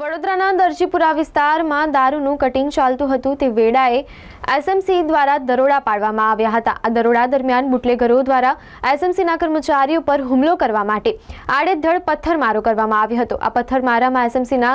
વડોદરાના દરજીપુરા વિસ્તારમાં દારૂનું કટિંગ ચાલતું હતું. તે વેળાએ એસએમસી દ્વારા દરોડા પાડવામાં આવ્યા હતા. આ દરોડા દરમિયાન બુટલેગરો દ્વારા એસએમસીના કર્મચારીઓ પર હુમલો કરવા માટે આડેધડ પથ્થરમારો કરવામાં આવ્યો હતો. આ પથ્થરમારામાં એસએમસીના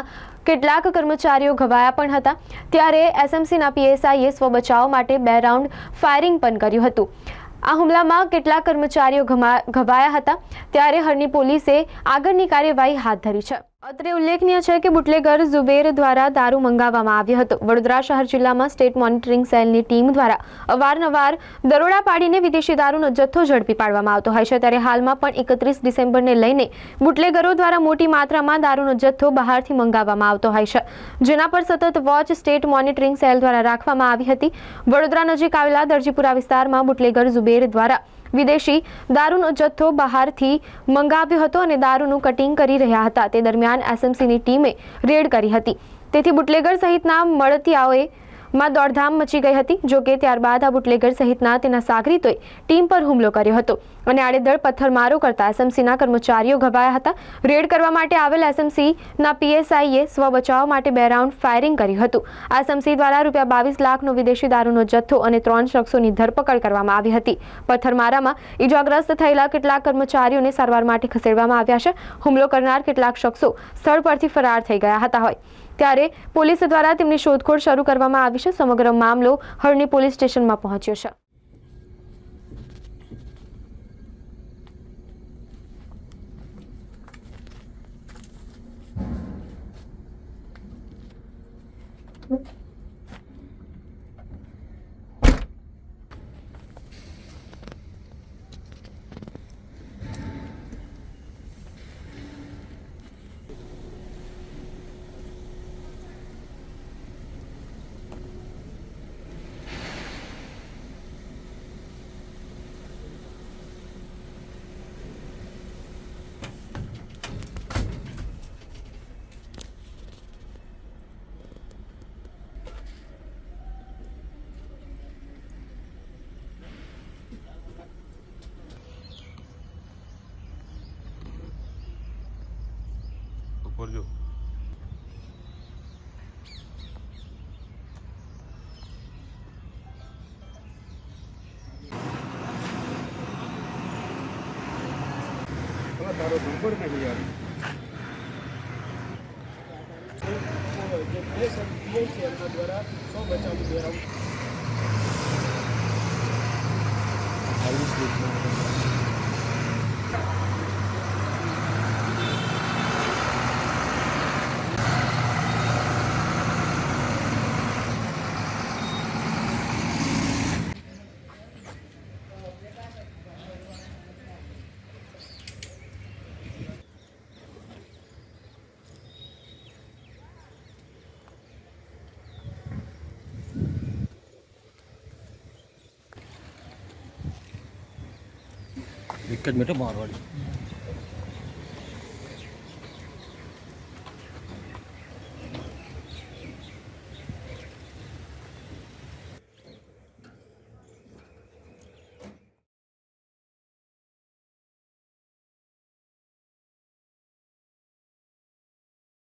કેટલાક કર્મચારીઓ ઘવાયા પણ હતા. ત્યારે એસએમસીના પીએસઆઈએ સ્વબચાવ માટે બે રાઉન્ડ ફાયરિંગ પણ કર્યું હતું. આ હુમલામાં કેટલાક કર્મચારીઓ ઘવાયા હતા. ત્યારે હરની પોલીસે આગળની કાર્યવાહી હાથ ધરી છે. અત્રે ઉલ્લેખનીય છે કે બુટલેગર ઝુબેર દ્વારા દારૂ મંગાવવામાં આવ્યો હતો. વડોદરા શહેર જિલ્લામાં સ્ટેટ મોનિટરિંગ સેલની ટીમ દ્વારા અવારનવાર દરોડા પાડીને વિદેશી દારૂનો જથ્થો ઝડપી પાડવામાં આવતો હોય છે. ત્યારે હાલમાં પણ એકત્રીસ ડિસેમ્બરને લઈને બુટલેગરો દ્વારા મોટી માત્રામાં દારૂનો જથ્થો બહારથી મંગાવવામાં આવતો હોય છે. જેના પર સતત વોચ સ્ટેટ મોનિટરિંગ સેલ દ્વારા રાખવામાં આવી હતી. વડોદરા નજીક આવેલા દરજીપુરા વિસ્તારમાં બુટલેગર ઝુબેર દ્વારા વિદેશી દારૂનો જથ્થો બહારથી મંગાવ્યો હતો અને દારૂનું કટિંગ કરી રહ્યા હતા. તે દરમિયાન એસએમસીની ટીમે રેડ કરી હતી. તેથી બુટલેગર સહિતના મળતિયાઓએ માં દોડધામ મચી ગઈ હતી જોકે ત્યારબાદ આ બુટલેગર સહિતના તેના સાગરીતોએ ટીમ પર હુમલો કર્યો હતો. અને આડેધડ પથ્થરમારો કરતા એસએમસીના કર્મચારીઓ ઘવાયા હતા. રેડ કરવા માટે આવેલ એસએમસીના પીએસઆઈએ સ્વ બચાવ માટે બે રાઉન્ડ ફાયરિંગ કર્યું હતું. આ એસએમસી દ્વારા રૂપિયા બાવીસ લાખનો વિદેશી દારૂનો જથ્થો અને ત્રણ શખ્સોની ધરપકડ કરવામાં આવી હતી. પથ્થરમારામાં ઇજાગ્રસ્ત થયેલા કેટલાક કર્મચારીઓને સારવાર માટે ખસેડવામાં આવ્યા છે. હુમલો કરનાર કેટલાક શખ્સો સ્થળ પરથી ફરાર થઈ ગયા હતા હોય. ત્યારે પોલીસ દ્વારા તેમની શોધખોળ શરૂ કરવામાં આવી છે. સમગ્ર મામલો હળની પોલીસ સ્ટેશનમાં પહોંચ્યો છે. ઉપર જો તારો નંબર નહીં યાર દ્વારા સો બચાવી બે રાઉન્ડ ఇక్కడ మీట మార్వాడి.